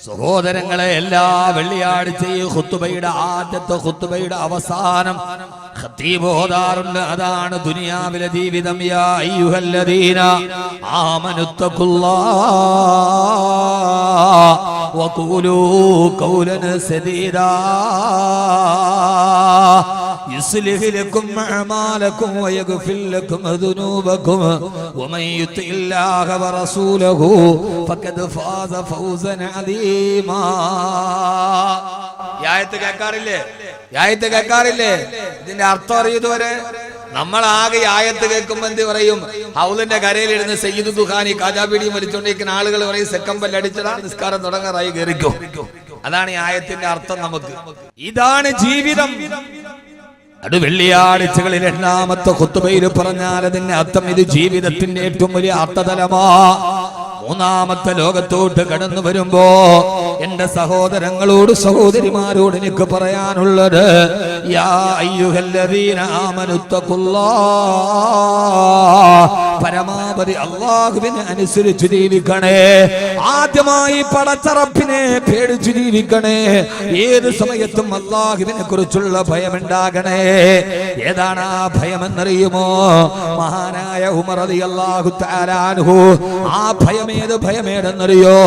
സഹോദരങ്ങളെ എല്ലാ വെള്ളിയാഴ്ചയും ഖുത്തുബയുടെ ആദ്യത്തെ ഖുത്തുബയുടെ അവസാനം ഖത്തീബ് ഓതാറുണ്ട് അതാണ് ദുനിയാവിലെ ജീവിതം യാ അയ്യുഹല്ലദീന ആമനുത്തഖുല്ലാ വഖൂലൂ ഖൗലൻ സദീദാ يصلح لكم أعمالكم ويغفر لكم ذنوبكم ومن يطع الله ورسوله فقد فاز فوزا عظيما ഈ ആയത്ത് കേൾക്കാറില്ലേ? കേൾക്കാറില്ലേ? ഇതിന്റെ അർത്ഥം അറിയതുവരെ നമ്മൾ ആകെ ആയത്ത് കേൾക്കുമ്പോ എന്ത് പറയും? ഹൗലിന്റെ കരയിലിരുന്ന് സയ്യിദ് ദുഖാനി കാജാപീടിയും വലിച്ചുകൊണ്ടിരിക്കുന്ന ആളുകൾ പറയും സെക്കമ്പൽ അടിച്ചടാ നിസ്കാരം തുടങ്ങാറായി കയറിക്കോ അതാണ് ഈ ആയത്തിന്റെ അർത്ഥം നമുക്ക്. ഇതാണ് ജീവിതം. അത് വെള്ളിയാഴ്ചകളിൽ എണ്ണാമത്തെ കുത്തുബയിൽ പറഞ്ഞാൽ അതിന്റെ അർത്ഥം ഇത് ജീവിതത്തിന്റെ ഏറ്റവും വലിയ അർത്ഥതലമാ. മൂന്നാമത്തെ ലോകത്തോട്ട് കടന്നു വരുമ്പോ എന്റെ സഹോദരങ്ങളോട് സഹോദരിമാരോട് എനിക്ക് പറയാനുള്ളത് യാ അയ്യുഹല്ലദീന ആമനുത്തഖുല്ലാ പരമാവധി അള്ളാഹുവിനെ അനുസരിച്ച് ജീവിക്കണേ. ആദ്യമായി പടച്ചറപ്പിനെ പേടിച്ചു ജീവിക്കണേ. ഏത് സമയത്തും അള്ളാഹുവിനെ കുറിച്ചുള്ള ഭയമുണ്ടാകണേ. ഏതാണ് ആ ഭയമെന്നറിയുമോ? മഹാനായ അലി അള്ളാഹു താരാനുഹു ആ ഭയമേത് ഭയമേതെന്നറിയോ?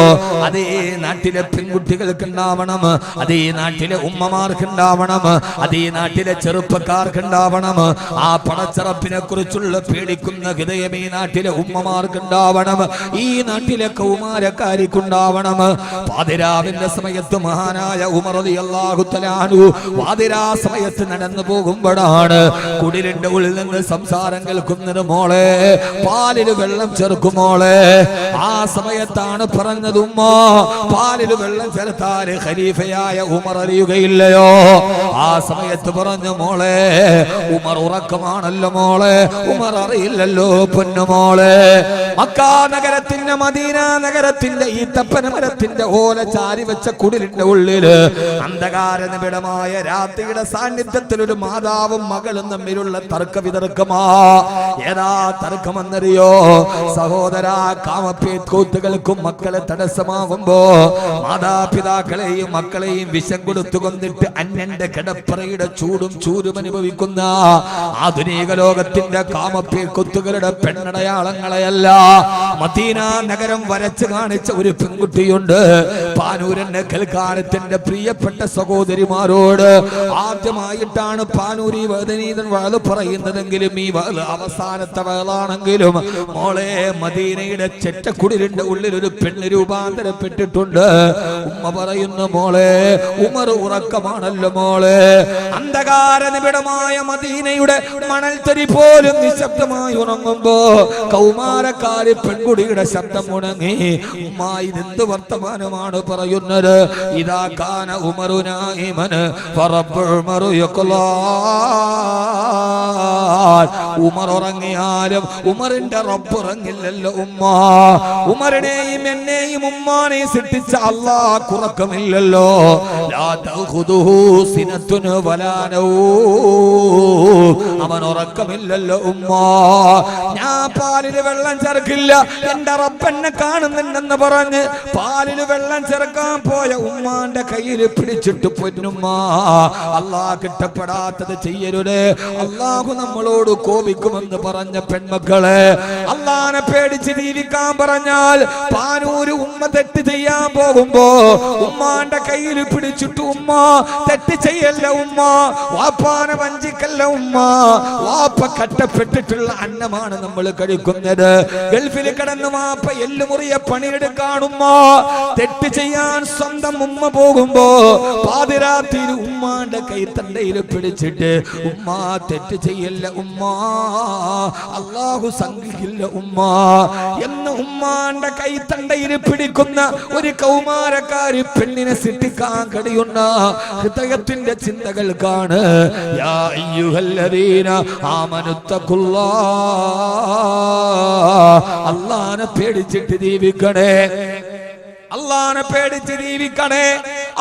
അതേ നാട്ടിലെ പെൺകുട്ടികൾക്ക് ഉണ്ടാവണം അതേ നാട്ടിലെ ഉമ്മമാർക്ക് ഉണ്ടാവണം അതേ നാട്ടിലെ ചെറുപ്പക്കാർക്ക് ഉണ്ടാവണം ആ പടച്ചറപ്പിനെ കുറിച്ചുള്ള പേടിക്കുന്ന ഹൃദയം ഈ നാട്ടിലെ ഉമ്മമാർക്ക് ഉണ്ടാവണം ഈ നാട്ടിലെ കൗമാരക്കാരിക്കുണ്ടാവണം. പാതിരാവിന്റെ സമയത്ത് മഹാനായ ഉമറതി അള്ളാഹുത്തലാനു അള്ളാഹു തലാനു പാതിരാ സമയത്ത് നടന്നു പോകുമ്പോഴാണ് കുടിലിന്റെ ഉള്ളിൽ നിന്ന് സംസാരം കേൾക്കുന്നത് മോളെ. പാലിൽ വെള്ളം ചേർക്കും മോളെ. ആ സമയത്താണ് പറഞ്ഞത് ഉമ്മ പാലിൽ വെള്ളം ചേർത്താൽ ഖലീഫയായ ഉമർ അറിയുകയില്ലയോ? ആ സമയത്ത് പറഞ്ഞു മോളെ ഉമർ ഉറക്കമാണല്ലോ മോളെ. ഉമർ അറിയില്ലല്ലോ പൊന്നുമോളെ മക്കാ നഗരത്തിന്റെ മദീന നഗരത്തിന്റെ ഈ തപ്പന മരത്തിന്റെ ഓല ചാരി വെച്ച കുടിലിന്റെ ഉള്ളിൽ അന്ധകാര നിബിഡമായ രാത്രിയുടെ സാന്നിധ്യത്തിൽ ഒരു മാതാവും മകളും തമ്മിലുള്ള തർക്ക വിതർക്കമാ. ഏതാ തർക്കമെന്നറിയോ? സഹോദര കാമപ്പേക്കൂത്തുകൾക്കും മക്കളെ തടസ്സമാവുമ്പോ മാതാപിതാക്കളെയും മക്കളെയും വിഷം കൊടുത്തു കൊന്നിട്ട് അന്യന്റെ കിടപ്പറയുടെ ചൂടും ചൂരും അനുഭവിക്കുന്ന ആധുനിക ലോകത്തിന്റെ കാമപ്പേക്കുത്തുകളുടെ പെണ്ണടയാളങ്ങളെയല്ല മദീന നഗരം വരച്ചു കാണിച്ച ഒരു പെൺകുട്ടിയുണ്ട്. പാനൂരന്റെ കൽക്കാലത്തിന്റെ പ്രിയപ്പെട്ട സഹോദരിമാരോട് ആദ്യമായിട്ടാണ് പാനൂരി വേദനീതൻ വാത് പറയുന്നതെങ്കിലും ഈ വാത് അവസാനത്തെ വേളാണെങ്കിലും മോളെ മദീനയുടെ ചെറ്റക്കുടിലിന്റെ ഉള്ളിൽ ഒരു പെണ്ണ് രൂപാന്തരപ്പെട്ടിട്ടുണ്ട്. ഉമ്മ പറയുന്നു മോളെ ഉമർ ഉറക്കമാണല്ലോ മോളെ. അന്ധകാര നിബിഡമായ മദീനയുടെ മണൽത്തരി പോലും നിശബ്ദമായി ഉണങ്ങുമ്പോ കൗമാരക്കാരി പെൺകുടിയുടെ ശബ്ദം ഉണങ്ങി ഉമ്മ ഇതെന്ത് വർത്തമാനമാണ് പറയുന്നത്? ഇതാ കാന ഉമറുനായിമന് ഉമർ ഉറങ്ങിയാലും ഉമറിന്റെ റബ്ബ് ഉറങ്ങില്ലല്ലോ ഉമ്മ. ഉമറിനെയും എന്നെയും ഉമ്മാനെ സിദ്ധിച്ച അള്ളാ കുറക്കമില്ലല്ലോ. അവൻ ഉറക്കമില്ലല്ലോ ഉമ്മ. ഞാൻ പാലിൽ വെള്ളം ചേർക്കില്ല. എന്റെ റബ്ബെന്നെ കാണുന്നുണ്ടെന്ന് പറഞ്ഞ് പാലിൽ വെള്ളം ചേർക്കാൻ പോയ ഉമ്മാന്റെ കയ്യിൽ പിടിച്ചിട്ട് പൊന്നുമ്മ അള്ളാ കിട്ടപ്പെടാത്തത് ചെയ്യരുത്. അള്ളാഹു നമ്മളോട് കോപിക്കുമെന്ന് പറഞ്ഞ പെൺമക്കളെ അള്ളാനെ പേടിച്ച് ജീവിക്കാൻ പറഞ്ഞാൽ പാനൂര് ഉമ്മ തെറ്റ് ചെയ്യാൻ പോകുമ്പോ ഉമ്മാന്റെ കയ്യിൽ പിടിച്ചിട്ട് ഉമ്മ തെറ്റ് ചെയ്യല്ല ഉമ്മ വാപ്പാനെ വഞ്ചിക്കല്ല ഉമ്മ വാപ്പ കട്ടപ്പെട്ടിട്ടുള്ള അന്നമാണ് നമ്മൾ കഴിക്കുന്നത്. ഗൾഫിൽ കിടന്ന് വാപ്പ എല്ലുമുറിയ പണിയെടുക്കാണുമ്മ. തെറ്റ് ചെയ്യാൻ സ്വന്തം ഉമ്മ പോകുമ്പോ പാതിരാത്രിയിൽ ഉമ്മാന്റെ കൈത്തണ്ടയിൽ പിടിച്ചിട്ട് ഉമ്മ തെറ്റ് ചെയ്യല്ല ഉമ്മ. അള്ളാഹു സംഘിക്കില്ല ഉമ്മ. എന്ന് ഉമ്മാന്റെ കൈത്തണ്ടയിൽ പിടിക്കുന്ന ഒരു കൗമാരക്കാരി പെണ്ണിനെ സിട്ടിക്കാൻ കഴിയുന്ന ഹൃദയത്തിന്റെ ചിന്തകൾക്കാണ് യാ അയ്യുഹല്ലദീന അള്ളാനെ പേടിച്ചിട്ട് ജീവിക്കണേ. അള്ളാനെ പേടിച്ച് ജീവിക്കണേ.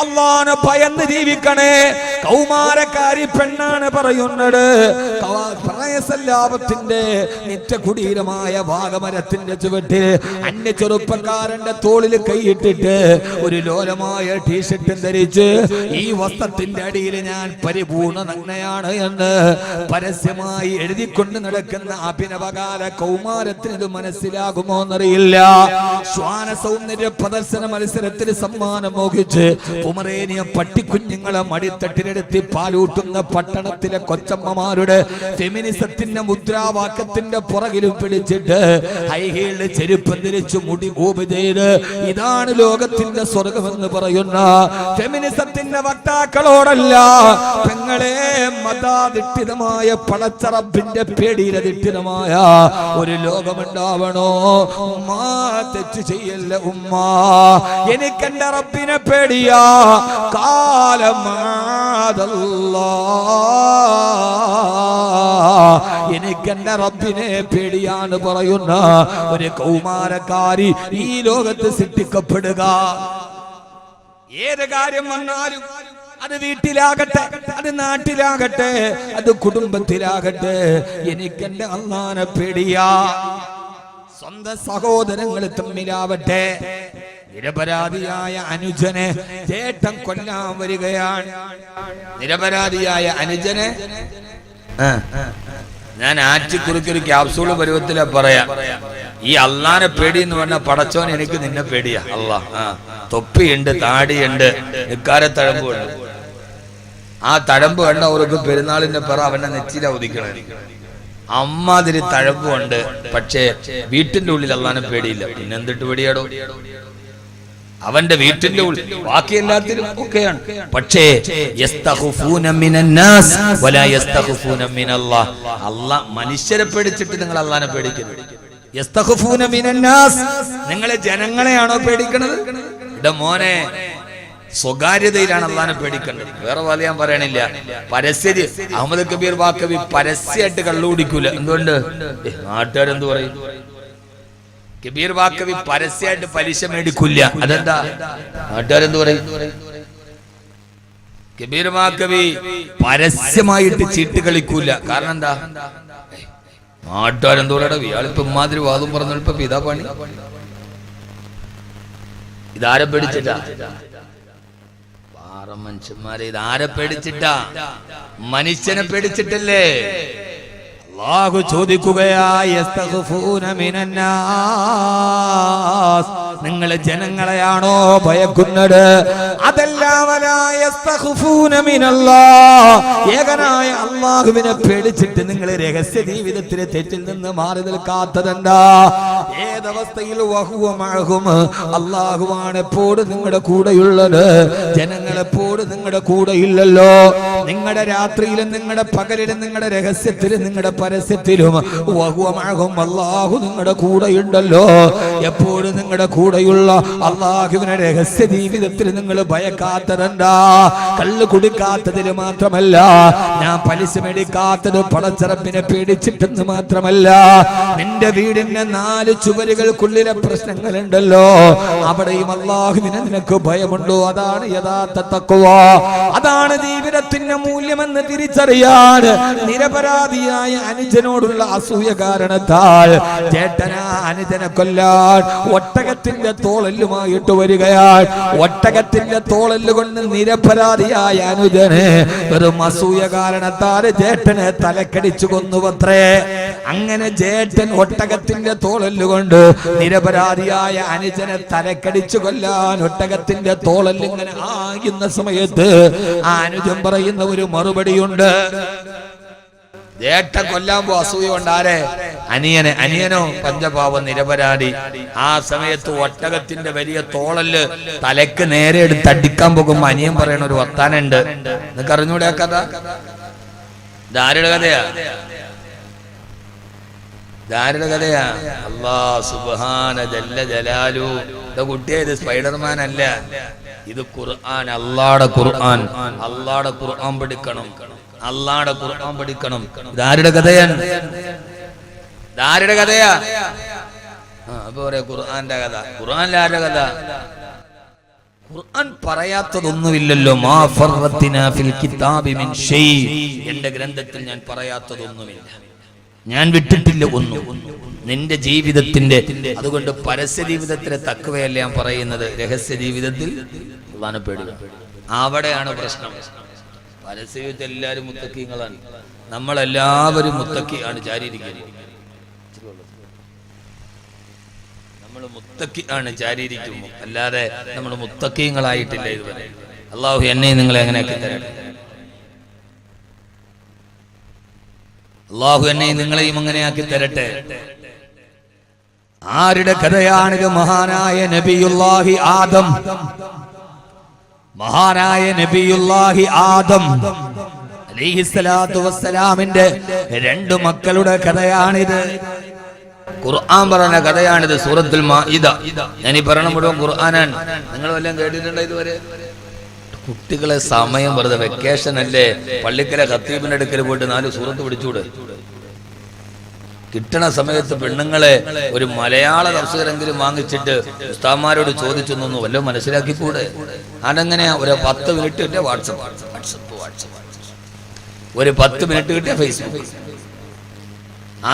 അള്ളാനെ ഭയന്ന് ജീവിക്കണേ. കൗമാരക്കാരി പെണ്ണാണ് പറയുന്നത്. കവ- നിറ്റ കുടീരമായ ഭാഗമരത്തിന്റെ ചുവട്ടിൽ അന്യ ചെറുപ്പക്കാരന്റെ തോളിൽ കൈയിട്ടിട്ട് ഒരു ലോലമായ ടീഷർട്ടും ധരിച്ച് ഈ വസ്ത്രത്തിന്റെ അടിയിൽ ഞാൻ പരിപൂർണ നഗ്നയാണ് എന്ന് പരസ്യമായി എഴുതിക്കൊണ്ട് നടക്കുന്ന അഭിനവകാല കൗമാരത്തിന് ഇത് മനസ്സിലാകുമോ എന്നറിയില്ല. ശ്വാന സൗന്ദര്യ പ്രദർശന മത്സരത്തിൽ സമ്മാനം മോഹിച്ച് കുമറേനിയ പട്ടിക്കുഞ്ഞുങ്ങളെ മടിത്തട്ടിലെടുത്തി പാലൂട്ടുന്ന പട്ടണത്തിലെ കൊച്ചമ്മമാരുടെ ഫെമിനിസത്തിന്റെ മുദ്രാവാക്യത്തിന്റെ പുറകിലും പിടിച്ചിട്ട് ഹൈഹീൽഡ് ചെരുപ്പ് ധരിച്ചു മുടി കൂപ് ചെയ്ത് ഇതാണ് ലോകത്തിന്റെ സ്വർഗമെന്ന് പറയുന്ന ഫെമിനിസത്തിന്റെ വക്താക്കളോടല്ല പെങ്ങളെ മതാധിഷ്ഠിതമായ പടച്ചറപ്പിന്റെ പേടിയിലധിഷ്ഠിതമായ ഒരു ലോകമുണ്ടാവണോ? ഉമ്മാ തെറ്റ് ചെയ്യല്ല ഉമ്മ. എനിക്കെന്റെ റബ്ബിനെ പേടിയാ. കാലമാതല്ല. എനിക്കെന്റെ റബ്ബിനെ പേടിയാണ് പറയുന്ന ഒരു കൗമാരക്കാരി ഈ ലോകത്ത് സൃഷ്ടിക്കപ്പെടുക. ഏത് കാര്യം വന്നാലും അത് വീട്ടിലാകട്ടെ അത് നാട്ടിലാകട്ടെ അത് കുടുംബത്തിലാകട്ടെ എനിക്കെന്റെ അള്ളാനെ പേടിയാ. സ്വന്തം സഹോദരങ്ങൾ തമ്മിലാവട്ടെ. നിരപരാധിയായ അനുജനെ ചേട്ടൻ കൊല്ലാൻ വരികയാണ്. നിരപരാധിയായ അനുജനെ ഞാൻ ആറ്റിക്കുറിക്ക് ഒരു ക്യാപ്സൂൾ പരുവത്തിലാ പറയാ. ഈ അള്ളാനെ പേടി എന്ന് പറഞ്ഞ പടച്ചോൻ എനിക്ക് നിന്നെ പേടിയാ. അള്ളാ തൊപ്പിയുണ്ട് താടിയുണ്ട് നിക്കാര തഴമ്പുണ്ട്. ആ തഴമ്പ് കണ്ട അവർക്ക് പെരുന്നാളിന്റെ പിറ അവന്റെ നെച്ചില ഉദിക്കണേ. അമ്മാതിരി തഴമ്പുണ്ട്. പക്ഷേ വീട്ടിന്റെ ഉള്ളിൽ അള്ളാനെ പേടിയില്ല. പിന്നെന്തിട്ട് പേടിയാടോ? അവന്റെ വീട്ടിന്റെ ഉള്ളിൽ ബാക്കി എല്ലാത്തിലും ഒക്കെയാണ്. പക്ഷേ അല്ലാഹ്. മനുഷ്യരെ പേടിച്ചിട്ട് നിങ്ങൾ അള്ളാനെ പേടിക്കരുത് നിങ്ങളെ ജനങ്ങളെയാണോ പേടിക്കണത്? ഇട മോനെ സ്വകാര്യതയിലാണ് അള്ളാനെ പേടിക്കേണ്ടത്. വേറെ പോലെ ഞാൻ പറയണില്ല. പരസ്യ അഹമ്മദ് കബീർ വാക്കബി പരസ്യമായിട്ട് കള്ളു കുടിക്കൂല. എന്തുകൊണ്ട്? നാട്ടുകാരെന്ത് പറയും? കബീർ വാക്കവി പരസ്യമായിട്ട് പലിശ മേടിക്കില്ല അതെന്താ? നാട്ടുകാരെന്ത് പറയും? കബീർ വാക്കവി പരസ്യമായിട്ട് ചീട്ട് കളിക്കൂല. കാരണം എന്താ? നാട്ടുകാരെന്ത് പറയടാ? ഇയാളിപ്പോ ഇമാതിരി വാദം പറഞ്ഞപ്പോ ഇതാ പണി. ഇതാരെ പേടിച്ചിട്ടാ? പാറ മനുഷ്യന്മാരെ ഇതാരെ പേടിച്ചിട്ടാ? മനുഷ്യനെ പേടിച്ചിട്ടല്ലേ? അള്ളാഹു ചോദിക്കുകയായി. നിങ്ങൾ ജനങ്ങളെയാണോ ഭയക്കുന്നത്? ഏകനായ അള്ളാഹുവിനെ പേടിച്ചിട്ട് നിങ്ങൾ രഹസ്യ ജീവിതത്തിലെ തെറ്റിൽ നിന്ന് മാറി നിൽക്കാത്തതെന്താ? ഏതവസ്ഥയിൽ വഹുവ മഴകും അള്ളാഹുവാണ് എപ്പോഴും നിങ്ങളുടെ കൂടെയുള്ളത്. ജനങ്ങളെപ്പോഴും നിങ്ങളുടെ കൂടെ ഇല്ലല്ലോ നിങ്ങളുടെ രാത്രിയിലും നിങ്ങളുടെ പകലിലും നിങ്ങളുടെ രഹസ്യത്തിലും നിങ്ങളുടെ പരസ്യത്തിലും വഹുവമാകും അള്ളാഹു നിങ്ങളുടെ കൂടെയുണ്ടല്ലോ. എപ്പോഴും നിങ്ങളുടെ കൂടെയുള്ള അള്ളാഹുവിനെ രഹസ്യ ജീവിതത്തിൽ നിങ്ങൾ ഭയക്കാത്തതെന്താ? കള്ള് കൊടുക്കാത്തതിന് മാത്രമല്ല ഞാൻ പലിശ മേടിക്കാത്തത് പടച്ചറപ്പിനെ പേടിച്ചിട്ടെന്ന് മാത്രമല്ല നിന്റെ വീടിന്റെ നാല് ചുവരുകൾക്കുള്ളിലെ പ്രശ്നങ്ങളുണ്ടല്ലോ അവിടെയും അള്ളാഹുവിനെ നിനക്ക് ഭയമുണ്ടോ? അതാണ് യഥാർത്ഥ തക്കുവ അതാണ് ജീവിതത്തിന്റെ മൂല്യമെന്ന് തിരിച്ചറിയാൻ നിരപരാധിയായ അനുജനോടുള്ള അസൂയ കാരണത്താൽ ചേട്ടന അനുജനെ കൊല്ലാൻ ഒട്ടകത്തിന്റെ തോളല്ലുമായിട്ട് വരികയാൽ ഒട്ടകത്തിന്റെ തോളല്ലുകൊണ്ട് നിരപരാധിയായ അനുജന് ഒരു മസൂയ കാരണത്താൽ ജേട്ടനെ തലക്കടിച്ചു കൊന്നുവത്രേ. അങ്ങനെ ജേട്ടൻ ഒട്ടകത്തിന്റെ തോളല്ലുകൊണ്ട് നിരപരാധിയായ അനുജനെ തലക്കടിച്ചു കൊല്ലാൻ ഒട്ടകത്തിന്റെ തോളല്ലിങ്ങനെ ആകുന്ന സമയത്ത് ആ അനുജൻ പറയുന്ന ഒരു മറുപടിയുണ്ട്. ജേട്ടൻ കൊല്ലാൻ പോ അസൂയ കൊണ്ടാരെ അനിയനെ അനിയനോ പഞ്ചഭാവം നിരപരാധി. ആ സമയത്ത് ഒട്ടകത്തിന്റെ വലിയ തോളൽ തലക്ക് നേരെ എടുത്ത് അടിക്കാൻ പോകുമ്പോ അനിയൻ പറയണ ഒരു വർത്താനുണ്ട് നിനക്ക് അറിഞ്ഞൂടെ ആ കഥ? ദാരുടെ കഥയാ? ദാരുടെ കഥയാ? അള്ളാ സുബാന ജല്ല ജലാലു. കുട്ടിയെ ഇത് സ്പൈഡർമാൻ അല്ല. ഇത് ഖുർആൻ അള്ളാടെ ഖുർആൻ. അള്ളാടെ ഖുർആൻ പഠിക്കണം. അല്ലാടെ ഖുർആൻ പഠിക്കണം. ഇതാരുടെ കഥയാണ് ഇതാരുടെ കഥയാ? അപ്പൊ പറയാ ഖുർആന്റെ കഥ. ഖുർആനിലെ ആരുടെ കഥ? ഖുർആൻ പറയാത്തതൊന്നുമില്ലല്ലോ. മാ ഫർറത്തിനാ ഫിൽ കിതാബി മിൻ ഷൈ. എന്റെ ഗ്രന്ഥത്തിൽ ഞാൻ പറയാത്തതൊന്നുമില്ല. ഞാൻ വിട്ടിട്ടില്ല ഒന്നും. നിന്റെ ജീവിതത്തിന്റെ അതുകൊണ്ട് പരസ്യ ജീവിതത്തിലെ തക്കവയല്ല ഞാൻ പറയുന്നത്. രഹസ്യ ജീവിതത്തിൽ അള്ളാനെ പേടുക അവിടെയാണ് പ്രശ്നം. പരസ്യ ജീവിതത്തിൽ എല്ലാവരും മുത്തക്കിങ്ങളാണ്. നമ്മളെല്ലാവരും മുത്തക്കിയാണ് ചാരിയിരിക്കുന്നത്. നമ്മൾ മുത്തക്കി ആണ് ചാരിയിരിക്കുമ്പോൾ. അല്ലാതെ നമ്മൾ മുത്തക്കിങ്ങളായിട്ടില്ല ഇതുവരെ അള്ളാഹു എന്നെ നിങ്ങളെ എങ്ങനെയൊക്കെ തരട്ടെ അള്ളാഹു എന്നെ നിങ്ങളെയും അങ്ങനെയാക്കി തരട്ടെ. ആരുടെ കഥയാണിത് മഹാനായ നബിയുല്ലാഹി ആദം. മഹാനായ നബിയുല്ലാഹി ആദം അലിഹിസ്സലാത്തു വസ്സലാമിന്റെ രണ്ടു മക്കളുടെ കഥയാണിത്. ഖുർആൻ പറഞ്ഞ കഥയാണിത് സൂറത്തുൽ മാഇദ. ഞാൻ ഈ പറയണ മുഴുവൻ ഖുർആനാണ്. നിങ്ങൾ വല്ലതും കേട്ടിട്ടുണ്ടോ ഇതുവരെ? കുട്ടികളെ സമയം വെറുതെ വെക്കേഷൻ അല്ലേ? പള്ളിക്കലെ ഖത്തീബിന്റെ അടുക്കൽ പോയിട്ട് നാല് സൂറത്ത് പിടിച്ചൂടെ? കിട്ടണ സമയത്ത് പെണ്ണുങ്ങളെ ഒരു മലയാള തഫ്സീറെങ്കിലും വാങ്ങിച്ചിട്ട് ഉസ്താമാരോട് ചോദിച്ചൊന്നു മനസ്സിലാക്കി മനസ്സിലാക്കിക്കൂടെ? അതെങ്ങനെയാ? ഒരു പത്ത് മിനിറ്റ് കിട്ടിയ വാട്സപ്പ്. വാട്സപ്പ് വാട്സപ്പ് ഒരു പത്ത് മിനിറ്റ് കിട്ടിയ ഫേസ്ബുക്ക്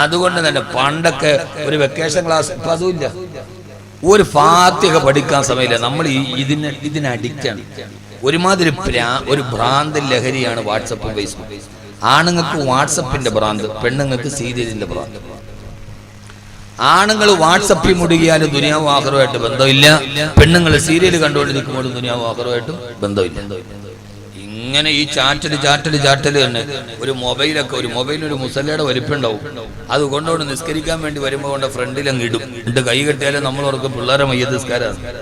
അതുകൊണ്ട് തന്നെ പണ്ടൊക്കെ ഒരു വെക്കേഷൻ ക്ലാസ് ഇപ്പൊ അതുമില്ല. ഒരു ഫാത്തിക പഠിക്കാൻ സമയമില്ല. നമ്മൾ ഇതിന് ഇതിന് അഡിക്റ്റാണ്. ഒരുമാതിരി ഒരു ഭ്രാന്ത് ലഹരിയാണ് വാട്സപ്പും ഫേസ്ബുക്കും ആണുങ്ങൾക്ക് വാട്സപ്പിന്റെ ഭ്രാന്ത് പെണ്ണുങ്ങൾക്ക് സീരിയലിന്റെ ഭ്രാന്ത്. ആണുങ്ങൾ വാട്സപ്പിൽ മുടുകിയാൽ ദുനിയാവ് ആഹ്റുമായിട്ട് ബന്ധമില്ല. പെണ്ണുങ്ങൾ സീരിയൽ കണ്ടുകൊണ്ടിരിക്കുമ്പോൾ ദുനിയാവ് ആഹ്റുമായിട്ടും ബന്ധമില്ല. ഇങ്ങനെ ഈ ചാറ്റൽ ചാറ്റൽ ചാറ്റൽ തന്നെ ഒരു മൊബൈലൊക്കെ ഒരു മൊബൈൽ ഒരു മുസല്ലയുടെ വലിപ്പുണ്ടാവും. അത് കൊണ്ടുകൊണ്ട് നിസ്കരിക്കാൻ വേണ്ടി വരുമ്പോൾ കൊണ്ട് ഫ്രണ്ടിൽ അങ്ങ് ഇടും. എന്നിട്ട് കൈ കെട്ടിയാലും നമ്മൾ ഓർക്ക് പിള്ളേരെ മയ്യ നിസ്കാരമാണ്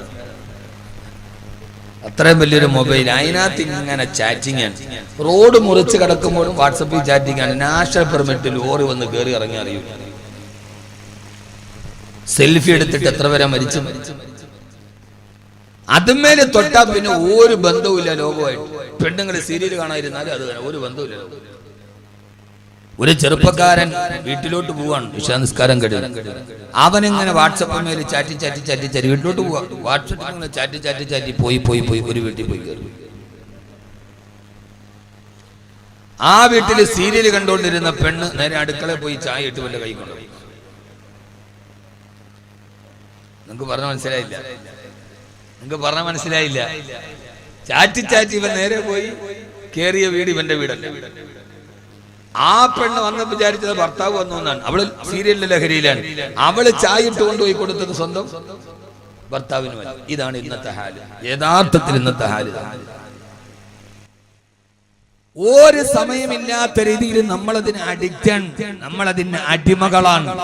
അത്രയും വലിയൊരു മൊബൈൽ. അതിനകത്ത് ഇങ്ങനെ ചാറ്റിംഗ് ആണ്. റോഡ് മുറിച്ച് കിടക്കുമ്പോഴും വാട്സപ്പിൽ ചാറ്റിംഗ് ആണ്. നാഷണൽ പെർമിറ്റ് ലോറി വന്ന് കയറി ഇറങ്ങി അറിയും. സെൽഫി എടുത്തിട്ട് എത്ര വരെ മരിച്ചു അതുമേലെ തൊട്ടാ പിന്നെ ഒരു ബന്ധവുമില്ല ലോകമായിട്ട് പെണ്ണുങ്ങൾ സീരിയൽ കാണാതിരുന്നാലും അത് തന്നെ ഒരു ബന്ധവുമില്ല. ഒരു ചെറുപ്പക്കാരൻ വീട്ടിലോട്ട് പോവാണ് വിഷാനിസ്കാരം കഴിയും അവനിങ്ങനെ വാട്സപ്പ് മേൽ ചാറ്റി ചാറ്റി ചാറ്റി ചാറ്റി വീട്ടിലോട്ട് പോവാ. വാട്സപ്പ് ചാറ്റി ചാറ്റി ചാറ്റി പോയി പോയി പോയി ഒരു വീട്ടിൽ പോയി കയറി. ആ വീട്ടിൽ സീരിയൽ കണ്ടുകൊണ്ടിരുന്ന പെണ്ണ് നേരെ അടുക്കളയിൽ പോയി ചായ ഇട്ട് വല്ല കൈ കൊണ്ടുപോയി. നിങ്ങൾക്ക് പറഞ്ഞ മനസ്സിലായില്ല. നിങ്ങൾക്ക് പറഞ്ഞ മനസ്സിലായില്ല. ചാറ്റി ചാറ്റി ഇവൻ നേരെ പോയി കേറിയ വീട് ഇവന്റെ വീടല്ല? ആ പെണ്ണ് വന്ന് വിചാരിച്ചത് ഭർത്താവ് വന്നു എന്നാണ്. അവൾ സീരിയലിന്റെ ലഹരിയിലാണ്. അവൾ ചായ ഇട്ട് കൊണ്ടുപോയി കൊടുത്തത് സ്വന്തം ഭർത്താവിന്. ഇതാണ് ഇന്നത്തെ ഹാൽ. യഥാർത്ഥത്തിൽ ഇന്നത്തെ ഹാൽ. ഒരു സമയമില്ലാത്ത രീതിയിൽ നമ്മളതിന് അഡിക്റ്റാണ് നമ്മളതിന് അടിമകളാണ്.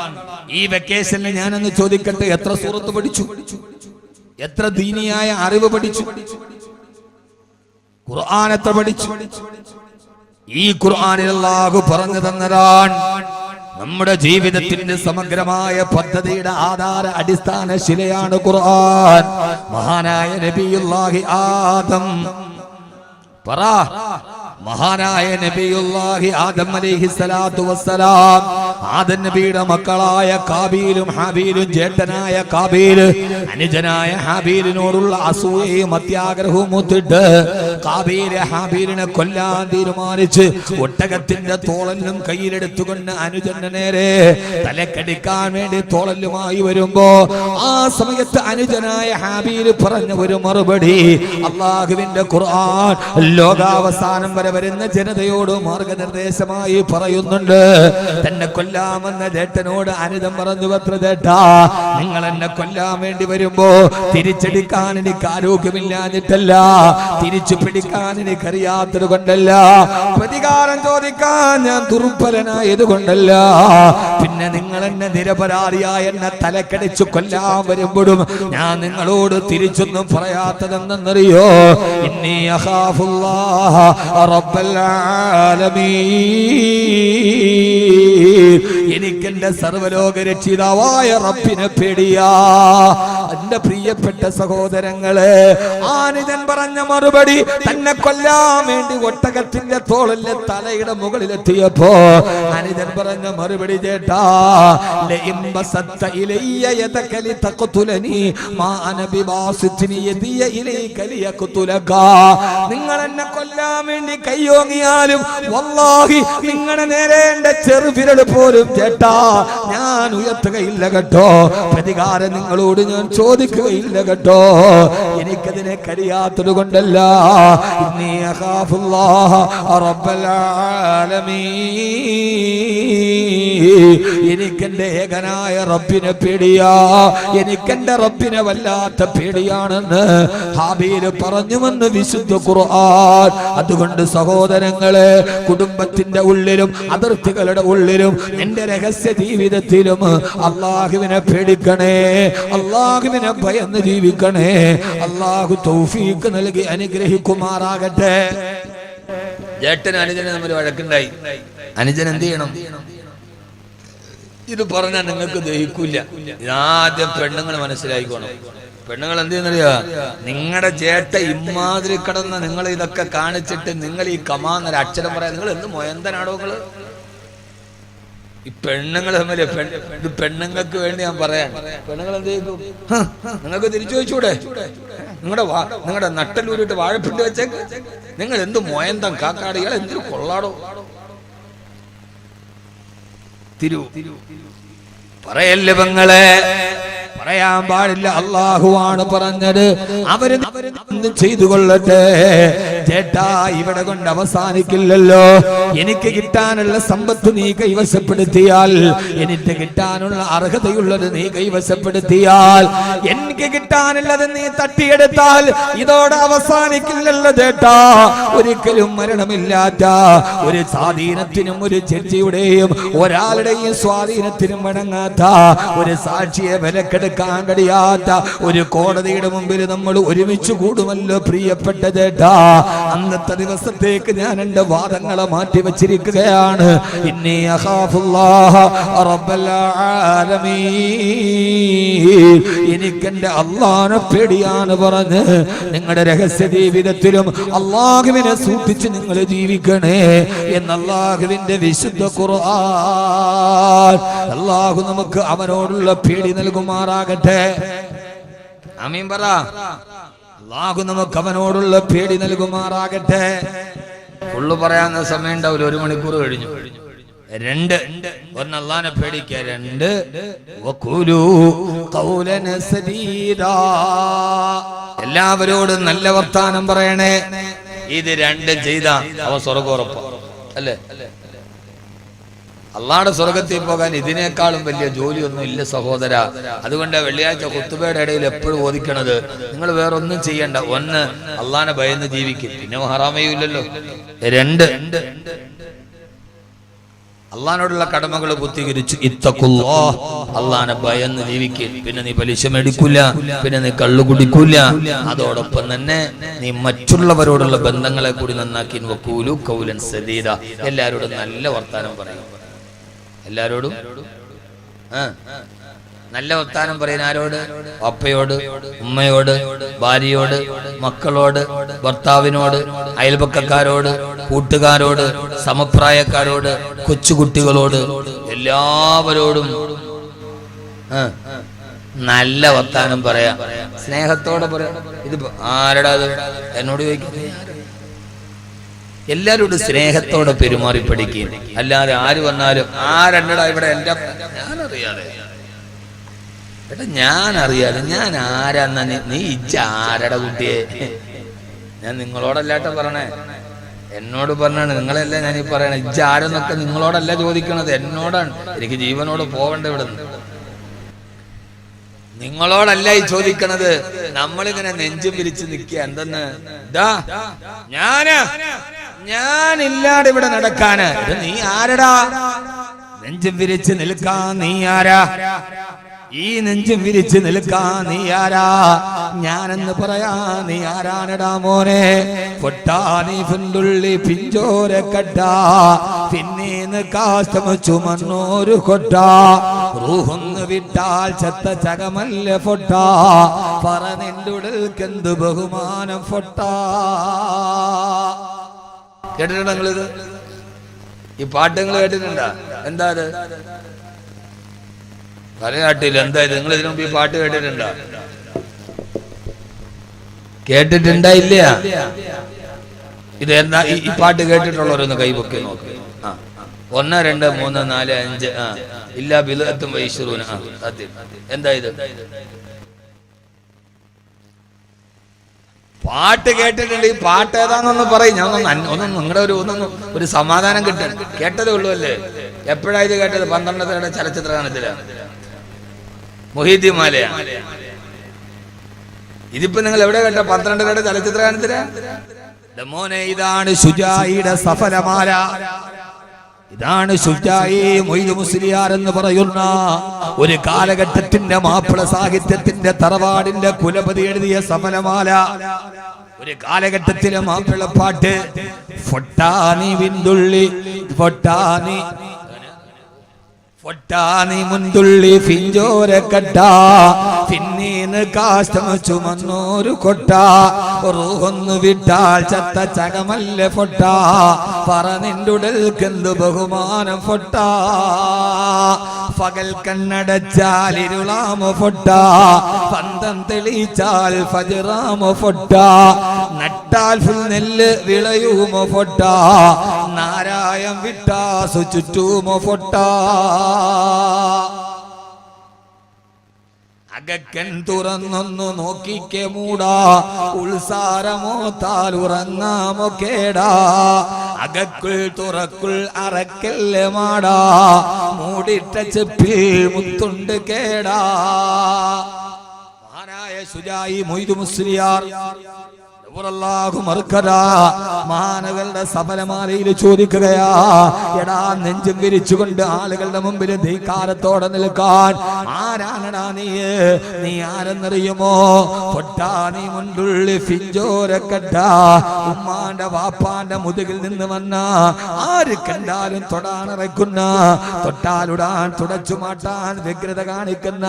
ഈ വെക്കേഷനിൽ ഞാനൊന്ന് ചോദിക്കട്ടെ എത്ര സൂറത്ത് പഠിച്ചു? എത്ര ദീനിയായ അറിവ് പഠിച്ചു? ഖുർആൻ എത്ര പഠിച്ചു? ഈ ഖുർആനിൽ അല്ലാഹു പറഞ്ഞു തന്നതാണ്. നമ്മുടെ ജീവിതത്തിന്റെ സമഗ്രമായ പദ്ധതിയുടെ ആധാര അടിസ്ഥാന ശിലയാണ് ഖുർആൻ. മഹാനായ നബിയുല്ലാഹി ആദം. പറ. മഹാനായ നബിയുല്ലാഹി ആദം അലൈഹി സ്വലാത്തു വസ്സലാം ആദം നബിയുടെ മക്കളായ കാബീലും ഹാബീലും ജേട്ടനായ കാബീൽ അനുജനായ ഹാബീലിനോടുള്ള അസൂയയും അത്യാഗ്രഹവും ഒത്തിട്ട് കാബീൽ ഹാബീലിനെ കൊല്ലാൻ തീരുമാനിച്ച് ഒട്ടകത്തിന്റെ തോളലും കയ്യിലെടുത്തുകൊണ്ട് അനുജന്റെ നേരെ തലക്കടിക്കാൻ വേണ്ടി തോളലുമായി വരുമ്പോ ആ സമയത്ത് അനുജനായ ഹാബീൽ പറഞ്ഞ ഒരു മറുപടി അള്ളാഹുവിന്റെ ഖുർആൻ ലോകാവസാനം വരെ വരുന്ന ജനതയോട് മാർഗനിർദ്ദേശമായി പറയുന്നുണ്ട്. തന്നെ കൊല്ലാമെന്ന ചേട്ടനോട് അനിതം പറഞ്ഞു പത്ര ചേട്ടാ നിങ്ങൾ എന്നെ കൊല്ലാൻ വേണ്ടി വരുമ്പോ തിരിച്ചെടുക്കാൻ എനിക്ക് ആരോഗ്യമില്ലാഞ്ഞിട്ടല്ല തിരിച്ചു പിടിക്കാൻ എനിക്കറിയാത്തത് കൊണ്ടല്ല പ്രതികാരം ചോദിക്കാൻ ഞാൻ ദുർബലനായത് കൊണ്ടല്ല. പിന്നെ നിങ്ങൾ എന്നെ നിരപരാധിയായ എന്നെ തലക്കടിച്ചു കൊല്ലാൻ വരുമ്പോഴും ഞാൻ നിങ്ങളോട് തിരിച്ചൊന്നും പറയാത്തതെന്നറിയോ ഇന്നീ റബ്ബൽ ആലമീൻ. എനിക്കെന്റെ സർവലോക രക്ഷിതാവായ റബ്ബിനെ പേടിയാ. എന്റെ പ്രിയപ്പെട്ട സഹോദരങ്ങൾ ആനിതൻ പറഞ്ഞ മറുപടി തന്നെ കൊല്ലാൻ വേണ്ടി ഒട്ടകത്തിന്റെ തോളിലെ തലയുടെ മുകളിലെത്തിയപ്പോ അനിതൻ പറഞ്ഞ മറുപടി നിങ്ങൾ എന്നെ കൊല്ലാൻ വേണ്ടി കയ്യോങ്ങിയാലും വല്ലാഹി നേരെ എന്റെ ചെറുവിരൽ പോലും ചേട്ടാ ഞാൻ ഉയർത്തുകയില്ല കേട്ടോ. പ്രതികാരം നിങ്ങളോട് ഞാൻ ചോദിക്കുകയില്ല കേട്ടോ. എനിക്കതിനെ കഴിയാത്തത് കൊണ്ടല്ല. എനിക്കെന്റെ ഏകനായ റബ്ബിനെ പേടിയാ. എനിക്കെന്റെ റബ്ബിനെ വല്ലാത്ത പേടിയാണെന്ന് ഹാബീൽ പറഞ്ഞുവെന്ന് വിശുദ്ധ ഖുർആൻ. അതുകൊണ്ട് സഹോദരങ്ങളെ കുടുംബത്തിന്റെ ഉള്ളിലും അതിർത്തികളുടെ ഉള്ളിലും എന്റെ രഹസ്യ ജീവിതത്തിലും അള്ളാഹുവിനെ പേടിക്കണേ അള്ളാഹുവിനെ ഭയന്ന് ജീവിക്കണേ. അള്ളാഹു തൗഫീക്ക് നൽകി അനുഗ്രഹിക്കുമാറാകട്ടെ. ജേട്ടൻ അനുജന് നമ്മൾ വഴക്കുണ്ടായി. അനുജൻ എന്ത് ചെയ്യണം? ഇത് പറഞ്ഞാൽ നിങ്ങൾക്ക് ദഹിക്കൂല. ഇതാദ്യം പെണ്ണുങ്ങൾ മനസ്സിലായിക്കോണം. പെണ്ണുങ്ങൾ എന്ത് ചെയ്യുന്നറിയാ? നിങ്ങളുടെ ചേട്ട ഇമാതിരി കിടന്ന് നിങ്ങൾ ഇതൊക്കെ കാണിച്ചിട്ട് നിങ്ങൾ ഈ കമാന്നൊരു അക്ഷരം പറയാൻ നിങ്ങൾ എന്ത് മൊയന്തനാടോ നിങ്ങൾ? ഈ പെണ്ണുങ്ങൾ തമ്മിൽ ഇത് പെണ്ണുങ്ങൾക്ക് വേണ്ടി ഞാൻ പറയാം. പെണ്ണുങ്ങൾ എന്ത് ചെയ്തു? നിങ്ങൾക്ക് തിരിച്ചു ചോദിച്ചൂടെ നിങ്ങളുടെ വാ നിങ്ങളുടെ നട്ടലൂരിട്ട് വാഴപ്പിണ്ട് വെച്ചേക്ക്. നിങ്ങൾ എന്ത് മോയന്തം കാക്കാടികൾ എന്തൊരു കൊള്ളാടോ? തിരു. പറയല്ലേ പെങ്ങളെ? പറയാൻ പാടില്ല. അള്ളാഹുവാണ് പറഞ്ഞത്. അവർ ചെയ്തു കൊള്ളട്ടെ. ചേട്ടാ ഇവിടെ കൊണ്ട് അവസാനിക്കില്ലല്ലോ. എനിക്ക് കിട്ടാനുള്ള സമ്പത്ത് നീ കൈവശപ്പെടുത്തിയാൽ എനിക്ക് കിട്ടാനുള്ള അർഹതയുള്ളത് നീ കൈവശപ്പെടുത്തിയാൽ എനിക്ക് കിട്ടാനുള്ളത് നീ തട്ടിയെടുത്താൽ ഇതോടെ അവസാനിക്കില്ലല്ലോ ചേട്ടാ. ഒരിക്കലും മരണമില്ലാത്ത ഒരു സ്വാധീനത്തിനും ഒരു ചെച്ചിയുടെയും ഒരാളുടെയും സ്വാധീനത്തിനും വണങ്ങാത്ത ഒരു സാക്ഷിയെ വിലക്കെടുക്കാൻ കഴിയാത്ത ഒരു കോടതിയുടെ മുമ്പിൽ നമ്മൾ ഒരുമിച്ച് കൂടുമല്ലോ പ്രിയപ്പെട്ട ചേട്ടാ. അന്നത്തെ ദിവസത്തേക്ക് ഞാൻ എന്റെ വാദങ്ങളെ മാറ്റി വച്ചിരിക്കുകയാണ്. എനിക്കെന്റെ അള്ളാനെ പേടിയാണ് പറഞ്ഞ് നിങ്ങളുടെ രഹസ്യ ജീവിതത്തിലും അള്ളാഹുവിനെ സൂക്ഷിച്ച് നിങ്ങൾ ജീവിക്കണേ എന്ന് അള്ളാഹുവിന്റെ വിശുദ്ധ ഖുർആൻ. അള്ളാഹു നമുക്ക് അവനോടുള്ള പേടി നൽകുമാറാകട്ടെ അമീൻ പറ. അള്ളാഹു നമുക്ക് അവനോടുള്ള പേടി നൽകുമാറാകട്ടെ. ഫുള്ള് പറയാവുന്ന സമയം ഉണ്ടാവില്ല ഒരു മണിക്കൂർ കഴിഞ്ഞു. രണ്ട്. ഒന്ന് അള്ളാനെ പേടിക്കുക രണ്ട്. എല്ലാവരോടും നല്ല വർത്താനം പറയണേ. ഇത് രണ്ടും ചെയ്ത അവ സ്വർഗം ഉറപ്പ. അല്ലേ? അള്ളാടെ സ്വർഗത്തിൽ പോകാൻ ഇതിനേക്കാളും വലിയ ജോലിയൊന്നും ഇല്ല സഹോദര. അതുകൊണ്ട് വെള്ളിയാഴ്ച കുത്തുബയുടെ ഇടയിൽ എപ്പോഴും ഓദിക്കണത് നിങ്ങൾ വേറൊന്നും ചെയ്യണ്ട. ഒന്ന് അള്ളാനെ ഭയന്ന് ജീവിക്കും. പിന്നെ ഹറാമയുമില്ലല്ലോ രണ്ട് അള്ളഹാനോടുള്ള കടമകൾ പൂർത്തീകരിച്ചു. ഇത്തക്കുല്ലോ അള്ളഹാനെ ഭയന്ന് ജീവിക്കും. പിന്നെ നീ പലിശ മേടിക്കൂല പിന്നെ നീ കള്ളു കുടിക്കൂല. അതോടൊപ്പം തന്നെ നീ മറ്റുള്ളവരോടുള്ള ബന്ധങ്ങളെ കൂടി നന്നാക്കി വക്കൂലു കൗലൻ സദീദ. എല്ലാവരോടും നല്ല വർത്താനം പറയും. എല്ലാരോടും? നല്ല വർത്താനം പറയുന്ന ആരോട്? അപ്പയോട് ഉമ്മയോട് ഭാര്യയോട് മക്കളോട് ഭർത്താവിനോട് അയൽപക്കക്കാരോട് കൂട്ടുകാരോട് സമപ്രായക്കാരോട് കൊച്ചുകുട്ടികളോട് എല്ലാവരോടും. നല്ല വർത്താനം പറയാം. സ്നേഹത്തോടെ പറയാം. ഇത് ആരടാ എന്നോട് ചോദിക്കുന്നത് എല്ലാവരോടും സ്നേഹത്തോടെ പെരുമാറി പഠിക്കുകയും അല്ലാതെ ആര് വന്നാലും ആരെന്നടാ ഇവിടെ എന്റെ ഞാനറിയാതെ. എടാ ഞാൻ അറിയാതെ ഞാൻ ആരാന്ന നീ ഇജ്ജ ആരട കുട്ടിയെ? ഞാൻ നിങ്ങളോടല്ലാട്ട പറഞ്ഞേ എന്നോട് പറഞ്ഞാണ് നിങ്ങളല്ല ഞാൻ ഈ പറയണേ. ഇജ്ജ ആരെന്നൊക്കെ നിങ്ങളോടല്ല ചോദിക്കണത്. എന്നോടാണ്. എനിക്ക് ജീവനോട് പോകണ്ട ഇവിടെ നിങ്ങളോടല്ല ഈ ചോദിക്കണത്. നമ്മളിങ്ങനെ നെഞ്ചു പിരിച്ച് നിൽക്കുക. എന്തെന്ന്? ഞാൻ. ഞാനില്ലാതെ ഇവിടെ നടക്കാന്. നീ ആരടാ? നെഞ്ചും വിരിച്ച് നിൽക്കാൻ നീ ആരാ? ഈ നെഞ്ചും വിരിച്ച് നിൽക്കാൻ നീ ആരാ? ഞാനെന്ന് പറയാ നീ ആരാനടാ മോനെ? പൊട്ടാ നീ പിന്തുള്ളി പിഞ്ചോര കട്ട. പിന്നീന്ന് കാഷ്ടം ചുമന്നോരു കൊട്ട. റൂഹൊന്ന് വിട്ടാൽ ചത്ത ചകമല്ല പൊട്ട. പറ നിന്റെ ഉടൽക്കെന്ത് ബഹുമാനം പൊട്ട. കേട്ടിട്ടുണ്ടോ നിങ്ങളിത്? ഈ പാട്ട് നിങ്ങൾ കേട്ടിട്ടുണ്ടോ? എന്താ അത്? എന്താ ഇത്? നിങ്ങൾ ഇതിനു മുമ്പ് ഈ പാട്ട് കേട്ടിട്ടുണ്ടോ? കേട്ടിട്ടുണ്ടോ ഇല്ല? ഇത് എന്താ? ഈ പാട്ട് കേട്ടിട്ടുള്ളവരൊന്ന് കൈപൊക്കി നോക്ക്. ആ. ഒന്ന് രണ്ട് മൂന്ന് നാല് അഞ്ച് ആ. ഇല്ല ബിലത്തും വൈശ്വരൂന എന്താ ഇത്? പാട്ട് കേട്ടിട്ടുണ്ട്. ഈ പാട്ട് ഏതാണെന്നൊന്ന് പറയും. ഞാൻ ഒന്ന് ഒന്ന് നിങ്ങളുടെ ഒരു ഒന്നൊന്ന് ഒരു സമാധാനം കിട്ടണം. കേട്ടതേ ഉള്ളൂ അല്ലേ? എപ്പോഴാ ഇത് കേട്ടത്? പന്ത്രണ്ടത്തിലെ ചലച്ചിത്ര ഗാനത്തിൽ മൊഹീദ്ദീൻ മാലയാ ഇതിപ്പോ നിങ്ങൾ എവിടെ കേട്ട? പന്ത്രണ്ടരയുടെ ചലച്ചിത്ര ഗാനത്തിൽ മോനെ ഇതാണ് സുജായിയുടെ സഫലമാല. ഇതാണ് മുസ്ലിയാർ എന്ന് പറയുന്ന ഒരു കാലഘട്ടത്തിന്റെ മാപ്പിള സാഹിത്യത്തിന്റെ തറവാടിന്റെ കുലപതി എഴുതിയ സമനമാല ഒരു കാലഘട്ടത്തിലെ മാപ്പിളപ്പാട്ട് പൊട്ടാനി വിന്തുള്ളി ഫൊട്ടാനി പൊട്ടാനി മുന്തുള്ളി ഫിഞ്ചോര കട്ട. പിന്നീന്ന് കാഷ്ടം ചുമന്നൂരു കൊട്ട. റൂഹൊന്നു വിട്ടാൽ ചത്ത ചകമല്ല പൊട്ട. പറ നിന്റുടൽക്കെന്തു ബഹുമാനം പൊട്ട. പകൽ കണ്ണടച്ചാൽ ഇരുളാമ പൊട്ട. പന്തം തെളിച്ചാൽ ഫജറാമ പൊട്ട. നട്ടാൽ നെല്ല് വിളയുമോ പൊട്ട. നാരായം വിട്ടാസു ചുറ്റുമോ പൊട്ട. അകക്കൻ തുറന്നൊന്നു നോക്കിക്കെ മൂടാ ഉൾസാരമോ താലുറങ്ങാമോ കേടാ. അകക്കുൾ തുറക്കുൾ അറക്കല്ലേ മാടാ മൂടിട്ട ചെപ്പിൽ മുത്തുണ്ട് കേടാ. മഹാനായ സുജായി മൊയ്തു മുസ്ലിയാർ മാനകളുടെ സഫലമാലയിൽ ചോദിക്കുകയാ എടാ നെഞ്ചും വിരിച്ചുകൊണ്ട് ആളുകളുടെ മുമ്പിൽ ധീകാരത്തോടെ നിൽക്കാൻ ആരാണടാ നീ? നീ ആരെന്നറിയുമോ? പൊട്ടാ നീ മുണ്ടുള്ളി ഫിഞ്ചോരക്കട്ട. ഉമ്മാന്റെ വാപ്പാന്റെ മുതുകിൽ നിന്ന് വന്ന ആര് കണ്ടാലും തൊടാനിറക്കുന്ന തൊട്ടാലുടാൻ തുടച്ചു മാട്ടാൻ വ്യഗ്രത കാണിക്കുന്ന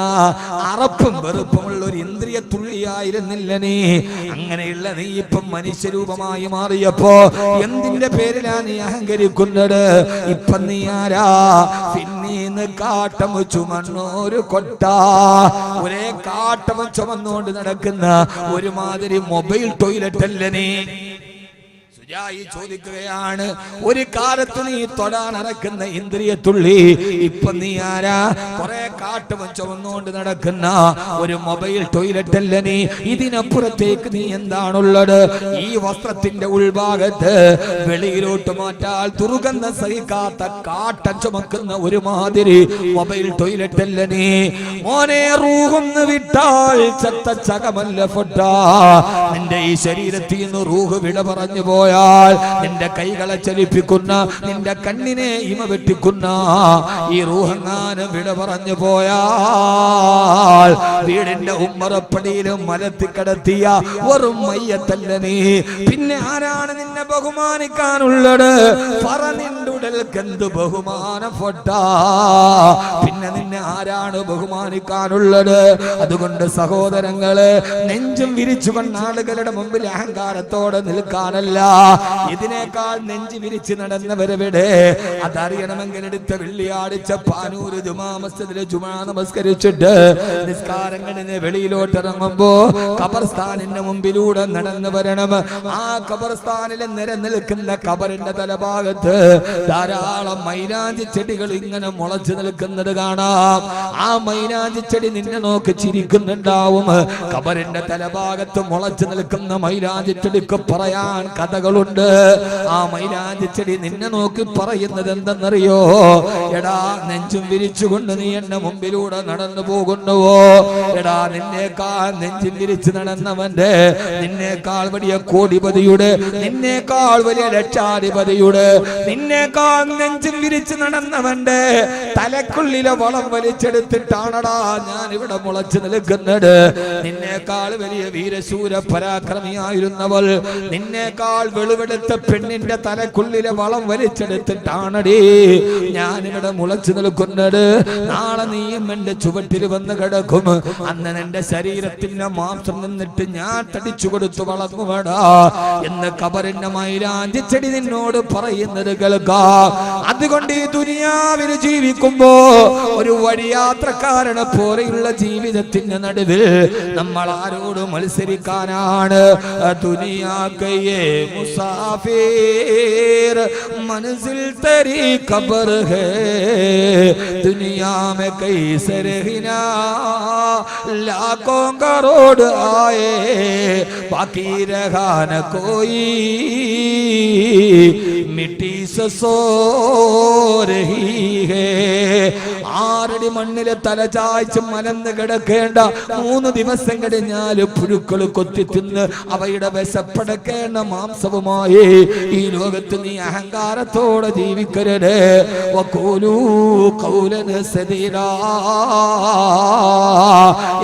അറപ്പും വെറുപ്പുമുള്ള ഒരു ഇന്ദ്രിയ തുള്ളിയായിരുന്നില്ല നീ. അങ്ങനെയുള്ള നീ ഇപ്പം മനുഷ്യരൂപമായി മാറിയപ്പോ എന്തിന്റെ പേരിലാ നീ അഹങ്കരിക്കുന്നത്? ഇപ്പം നീ ആരാ? പിന്നീന്ന് കാട്ടം ചുമന്നൊരു കൊട്ട. ഒരേ കാട്ടം ചുമന്നുകൊണ്ട് നടക്കുന്ന ഒരുമാതിരി മൊബൈൽ ടോയ്ലറ്റ് അല്ലേ നീ? സുജായി ചോദിക്കുകയാണ് ഒരു കാലത്ത് നീ തൊടാൻ നടക്കുന്ന ഇന്ദ്രിയത്തുള്ളി ഇപ്പൊ നീ ആരാ? കുറെ കാട്ടുവൻ ചുവന്നുകൊണ്ട് നടക്കുന്ന ഒരു മൊബൈൽ ടോയ്ലറ്റ് അല്ല നീ? ഇതിനപ്പുറത്തേക്ക് നീ എന്താണുള്ളത്? ഈ വസ്ത്രത്തിന്റെ ഉൾഭാഗത്ത് വെളിയിലോട്ട് മാറ്റാൽ ദുർഗന്ധം സഹിക്കാത്ത കാട്ടം ചുമക്കുന്ന ഒരു മാതിരി മൊബൈൽ ടോയ്ലറ്റ് അല്ല നീ? മോനെ റൂഹൊന്ന് വിട്ടാൽ ചത്ത ചകമല്ല ഫുട്ടാ. നിന്റെ ഈ ശരീരത്തിൽ നിന്ന് റൂഹ് വിട പറഞ്ഞു പോയാൽ നിന്റെ കൈകളെ ചലിപ്പിക്കുന്ന നിന്റെ കണ്ണിനെ ഇമ വെട്ടിക്കുന്ന ഈ റൂഹങ്ങാനും വിട പറഞ്ഞു പോയാൽ വീടിന്റെ ഉമ്മറപ്പടിയിലും മലത്തി കടത്തിയ വെറും മയ്യത്തല്ല നീ? പിന്നെ ആരാണ് നിന്നെ ബഹുമാനിക്കാനുള്ളത്? പറ നിന്റെ ഉടൽക്ക് എന്ത് ബഹുമാനം പൊട്ടാ പിന്നെ നിന്നെ ആരാണ് ബഹുമാനിക്കാനുള്ളത്? അതുകൊണ്ട് സഹോദരങ്ങൾ നെഞ്ചും വിരിച്ചുകൊണ്ട് ആളുകളുടെ മുമ്പിൽ അഹങ്കാരത്തോടെ നിൽക്കാനല്ല. ഇതിനേക്കാൾ നെഞ്ചു വിരിച്ച് നടന്നവരവിടെ അതറിയണമെങ്കിൽ എടുത്ത വെള്ളിയാഴ്ച പാനൂർ ജുമാ മസ്ജിദിലെ ജുമാ നമസ്കരിച്ചിട്ട് നിസ്കാരങ്ങളിന് വെളിയിലോട്ട് ഇറങ്ങുമ്പോ കബർസ്ഥാനിന്റെ മുമ്പിലൂടെ നടന്നു വരണം. ആ കബർസ്ഥാനിൽ നിലനിൽക്കുന്ന കബറിന്റെ തലഭാഗത്ത് ധാരാളം മൈലാഞ്ചി ചെടികൾ ഇങ്ങനെ മുളച്ചു നിൽക്കുന്നത് കാണാം. ആ മൈലാഞ്ചി ചെടി നിന്നെ നോക്കി ചിരിക്കുന്നുണ്ടാവും. കബറിന്റെ തലഭാഗത്ത് മുളച്ചു നിൽക്കുന്ന മൈലാഞ്ചി ചെടിക്ക് പറയാൻ കഥകളുണ്ട് ആ മൈലാഞ്ചി ചെടി നിന്നെ നോക്കി പറയുന്നത് എന്തെന്നറിയോ? എടാ നെഞ്ചും വിരിച്ചുകൊണ്ട് നീ എന്റെ മുമ്പിലൂടെ നടന്നു പോകുന്നുവോ? എടാ നിന്നേക്കാൾ നെഞ്ചും വിരിച്ചു നടന്നവന്റെ നിന്നേക്കാൾ വലിയ കോടിപതിയുടെ നിന്നേക്കാൾ വലിയ ലക്ഷാധിപതിയുടെ നിന്നേക്കാൾ നെഞ്ചും വിരിച്ചു നടന്നവന്റെ തലക്കുള്ളിലെ വളം വലിച്ചെടുത്തിട്ടാണടാ ഞാൻ ഇവിടെ മുളച്ചു നിൽക്കുന്നത്. നിന്നേക്കാൾ വലിയ വീരശൂര പരാക്രമിയായിരുന്നവൾ നിന്നേക്കാൾ വെളുവെടുത്ത പെണ്ണിന്റെ തലക്കുള്ളിലെ വളം വലിച്ചെടുത്തിട്ടാണടേ. ഞാനിവിടെ മുളച്ചു നിൽക്കുന്നത്. നാളെ നീയും എന്റെ ചുവട്ടിൽ വന്ന് കിടക്കും. അന്ന് എന്റെ ശരീരത്തിന്റെ മാംസം നിന്നിട്ട് ഞാൻ തടിച്ചു കൊടുത്തു വളർന്നുവടാ എന്ന് കബറിന്റെ മൈലാഞ്ചിച്ചടി നിന്നോട് പറയുന്നത് കേൾക്കാ. അതുകൊണ്ട് ഈ ദുനിയാവിൽ ജീവിക്കുമ്പോ ഒരു വഴിയാത്രക്കാരനെ പോലെയുള്ള ജീവിതത്തിന്റെ നടുവിൽ നമ്മൾ ആരോട് മത്സരിക്കാനാണ്. ദുനിയാക്കയെ मुसाफिर मंजिल तेरी कब्र है दुनिया में कई सरहिना लाखों करोड़ आए बाकी रहा न कोई मिट्टी से सो रही है ആറടി മണ്ണിലെ തല ചായ്ച്ച് മലന്ന് കിടക്കേണ്ട മൂന്ന് ദിവസം കഴിഞ്ഞാൽ പുഴുക്കൾ കൊത്തി തിന്ന് അവയുടെ വിശപ്പടക്കേണ്ട മാംസവുമായി ഈ ലോകത്ത് നീ അഹങ്കാരത്തോടെ ജീവിക്കരുത്.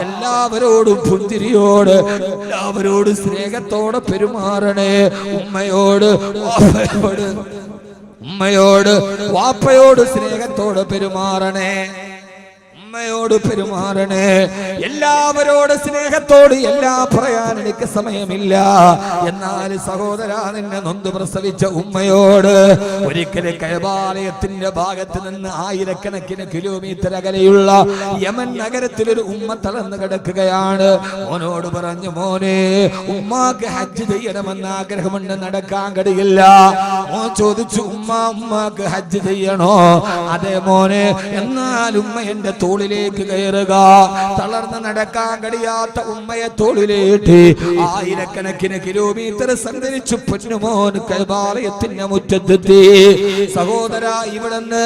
എല്ലാവരോടും പുഞ്ചിരിയോട് എല്ലാവരോടും സ്നേഹത്തോടെ പെരുമാറണേ. ഉമ്മയോട് വാപ്പയോട് ഉമ്മയോട് വാപ്പയോട് സ്നേഹത്തോട് പെരുമാറണേ. ഉമ്മയോട് പെരുമാറണേ. എല്ലാവരോട് സ്നേഹത്തോട് എല്ലാ പറയാൻ എനിക്ക് സമയമില്ല. എന്നാൽ സഹോദര നിന്നെ നൊന്ത് പ്രസവിച്ച ഉമ്മയോട് ഒരിക്കലും കൈവാലയത്തിന്റെ ഭാഗത്ത് നിന്ന് ആയിരക്കണക്കിന് കിലോമീറ്റർ അകലെയുള്ള യമൻ നഗരത്തിൽ ഒരു ഉമ്മ തളർന്നു കിടക്കുകയാണ്. മോനോട് പറഞ്ഞു മോനെ ഉമ്മാക്ക് ഹജ്ജ് ചെയ്യണമെന്ന് ആഗ്രഹമുണ്ട്. നടക്കാൻ കഴിയില്ല. മോൻ ചോദിച്ചു ഉമ്മ ഉമ്മക്ക് ഹജ്ജ് ചെയ്യണോ? അതെ മോനെ എന്നാൽ ഉമ്മ എന്റെ തോളിലേക്ക് കയറുക. തളർന്ന് നടക്കാൻ കഴിയാത്ത ഉമ്മയെ തോളിലേറ്റി ആയിരക്കണക്കിന് കിലോമീറ്റർ സഞ്ചരിച്ചു പൊന്നുമോൻ കൈവാലയത്തിന്റെ മുറ്റത്തെത്തി. സഹോദര ഇവിടുന്ന്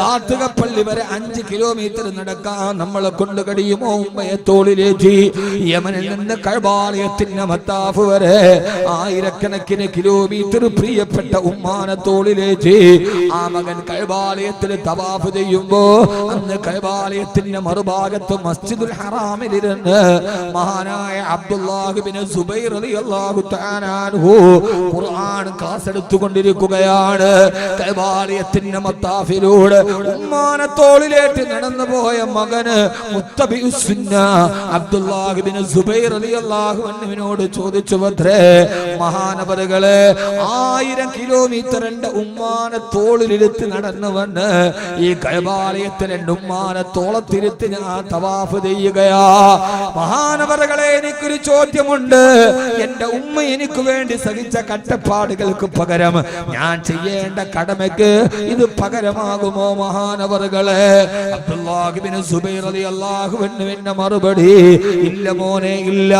കാർത്തികപ്പള്ളി വരെ അഞ്ച് കിലോമീറ്റർ നടക്കാൻ നമ്മളെ കൊണ്ട് കഴിയുമോ ഉമ്മയെ തോളിലേറ്റി? യമനിൽ നിന്ന് കൈവാലയത്തിന്റെ മത്താഫ് വരെ ആയിരക്കണക്കിന് കിലോമീറ്റർ പ്രിയപ്പെട്ട ഉമ്മാനെ തോളിലേറ്റി ആ മകൻ കൈബാലയത്തിൽ തവാഫ് ചെയ്യുമ്പോ അന്ന് കൈബാലയത്തിന്റെ മറുഭാഗത്ത് മസ്ജിദുൽ ഹറാമിലിരുന്ന് മഹാനായ അബ്ദുല്ലാഹുബിന് സുബൈർ റളിയല്ലാഹു അള്ളാഹു അൻഹു ഖുർആൻ ക്ലാസ് എടുത്തുകൊണ്ടിരിക്കുകയാണ്. കൈബാലയത്തിന്റെ മത്താഫിലൂടെ ഉമ്മാനെ തോളിലേറ്റ് നടന്നു പോയ മകന് അബ്ദുല്ലാഹിബിന് സുബൈർ റളിയല്ലാഹു അൻഹുവിനോട് ചോദിച്ചു ഭദ്രേ മഹാനപരകളെ ആയിരം കിലോമീറ്റർ എന്റെ ഉമ്മാനെ തോളിലിരുത്ത് നടന്നു വന്ന് ഈ കൈവാലയത്തിൽ എന്റെ ഉമ്മാനെ തോളത്തിരുത്ത് ഞാൻ തവാഫ് ചെയ്യുകയാ. മഹാനവറുകളെ എനിക്കൊരു ചോദ്യമുണ്ട്. എന്റെ ഉമ്മ എനിക്ക് വേണ്ടി സഹിച്ച കട്ടപ്പാടുകൾക്ക് പകരം ഞാൻ ചെയ്യേണ്ട കടമയ്ക്ക് ഇത് പകരമാകുമോ മഹാനവറുകളെ അബ്ദുല്ലാഹിബിന് സുബൈർ അൻഹുവിന്റെ മറുപടി ഇല്ല മോനെ ഇല്ല.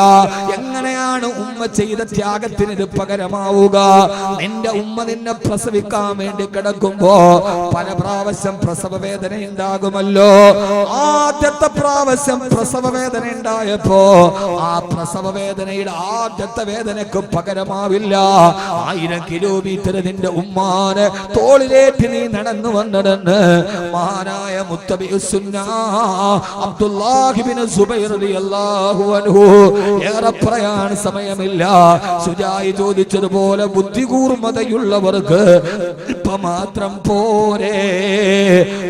എങ്ങനെയാണ് ഉമ്മ ചെയ്ത ത്യാഗത്തിന് ഇത് പകരമാവുക? നിന്റെ ഉമ്മ നിന്നെ പ്രസവിക്കാൻ വേണ്ടി കിടക്കുമ്പോ പല പ്രാവശ്യം പ്രസവ വേദന ഉണ്ടാകുമല്ലോ ആദ്യത്തെ പ്രാവശ്യം പ്രസവ വേദന ഉണ്ടായപ്പോ ആ പ്രസവ വേദനയുടെ ആദ്യത്തെ വേദനക്ക് പകരമാവില്ല. ആയിരം കിലോമീറ്റർ നിന്റെ ഉമ്മാനെ തോളിലേറ്റ് നീ നടന്നു വന്നിടന്ന് മഹാനായ മുത്തബി അബ്ദുല്ലാഹിബിന് സുബൈർ റളിയല്ലാഹു അൻഹു ഏറെ പറയാൻ സമയമില്ല. സുജായി ചോദിച്ചതുപോലെ ബുദ്ധികൂർമ്മതയുള്ളവർക്ക് അല്പം മാത്രം പോരെ.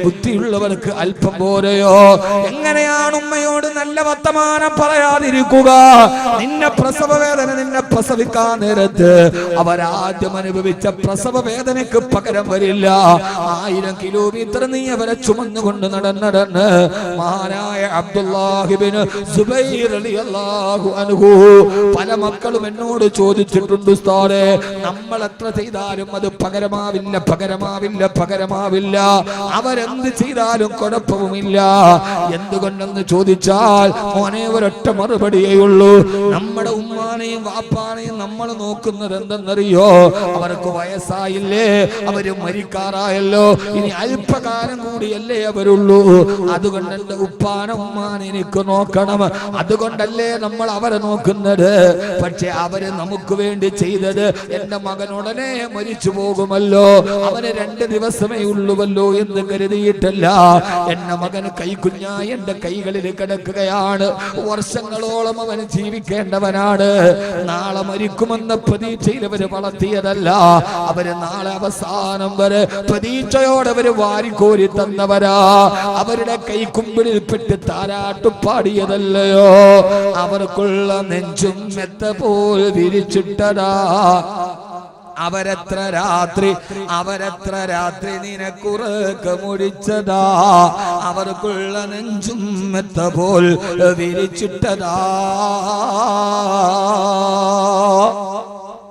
ബുദ്ധിയുള്ളവർക്ക് അല്പം പോരെയോ? എങ്ങനെയാണ് ഉമ്മയോട് നല്ല വർത്തമാനം പറയാതിരിക്കുക? നിന്നെ പ്രസവ വേദന നിന്നെ പ്രസവിക്കാൻ നേരത്ത് അവരാദ്യം അനുഭവിച്ച പ്രസവ വേദനയ്ക്ക് പകരം വരില്ല. ആയിരം കിലോമീറ്റർ നീ അവരെ ചുമന്നുകൊണ്ട് നടന്നടന്ന് മഹാനായ അബ്ദുല്ലാഹിബിന് പല മക്കളും എന്നോട് ചോദിച്ചിട്ടുണ്ട് ഉസ്താദേ നമ്മൾ എത്ര ചെയ്താലും അത് പകരമാവില്ല പകരമാവില്ല പകരമാവില്ല. അവരെന്ത് ചെയ്താലും കുഴപ്പവുമില്ല. എന്തുകൊണ്ടെന്ന് ചോദിച്ചാൽ മോനെ ഒരൊറ്റ മറുപടിയേ ഉള്ളൂ. നമ്മുടെ ഉമ്മാനെയും വാപ്പാനെയും നമ്മൾ നോക്കുന്നത് എന്തെന്നറിയോ? അവർക്ക് വയസ്സായില്ലേ അവർ മരിക്കാറായല്ലോ. ഇനി അല്പകാലം കൂടിയല്ലേ അവരുള്ളൂ. അതുകൊണ്ട് എന്റെ ഉപ്പാന എനിക്ക് നോക്കണം. അതുകൊണ്ടല്ലേ നമ്മൾ അവരെ നോക്കുന്നത്? പക്ഷെ അവർ നമുക്ക് വേണ്ടി ചെയ്തത് എന്റെ മകൻ ഉടനെ മരിച്ചു പോകുമല്ലോ. അവന് രണ്ട് ദിവസമേ ഉള്ളുവല്ലോ എന്ന് കരുതിയിട്ടല്ല. എന്റെ മകൻ കൈക്കുഞ്ഞായി എന്റെ കൈകളിൽ കിടക്കുകയാണ്. വർഷങ്ങളോളം അവൻ ജീവിക്കേണ്ടവനാണ്. നാളെ മരിക്കുമെന്ന പ്രതീക്ഷയിൽ അവർ വളർത്തിയതല്ല. അവർ നാളെ അവസാനം വരെ പ്രതീക്ഷയോടെ അവർ വാരിക്കോരി തന്നവരാ. അവരുടെ കൈക്കുമ്പിളിൽപ്പെട്ട് താരാട്ടു പാടിയതല്ലയോ? അവർക്കുള്ള നെഞ്ചും മെത്ത പോൽ വിരിച്ചിട്ടതാ. അവരെത്ര രാത്രി അവരെത്ര രാത്രി നിനക്കുറക്ക് മുടിച്ചതാ? അവർക്കുള്ള നെഞ്ചും മെത്ത പോൽ വിരിച്ചിട്ടതാ.